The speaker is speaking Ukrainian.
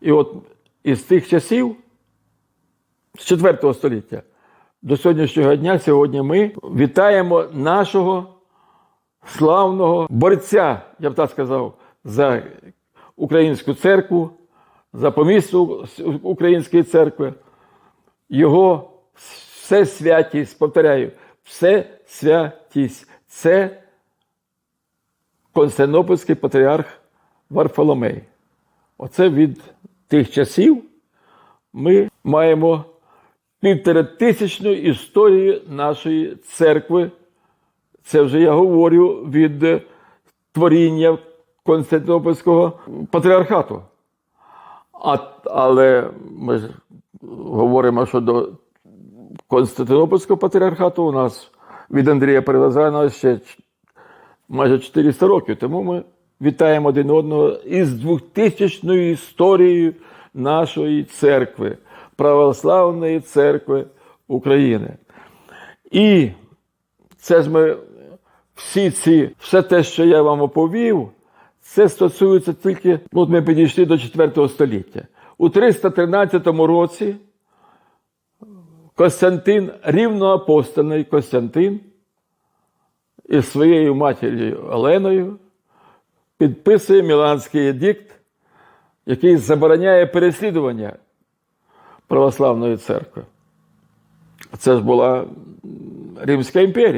І от із тих часів, з 4 століття до сьогоднішнього дня, сьогодні ми вітаємо нашого славного борця, я б так сказав, за українську церкву, за помісту української церкви, його все святість, повторяю, все святість. Це Константинопольський патріарх Варфоломей. Оце від тих часів ми маємо півторатисячну історію нашої церкви. Це вже я говорю від творіння Константинопольського патріархату. А, але ми ж говоримо, що до Константинопольського патріархату у нас від Андрія Перелазанова ще майже 400 років. Тому ми вітаємо один одного із 2000 історією нашої церкви, Православної церкви України. І це ж ми всі ці, все те, що я вам оповів, це стосується тільки, ну, от ми підійшли до 4 століття. У 313 році Костянтин, рівноапостольний Костянтин, із своєю матір'ю Оленою підписує Міланський едикт, який забороняє переслідування православної церкви. Це ж була Римська імперія.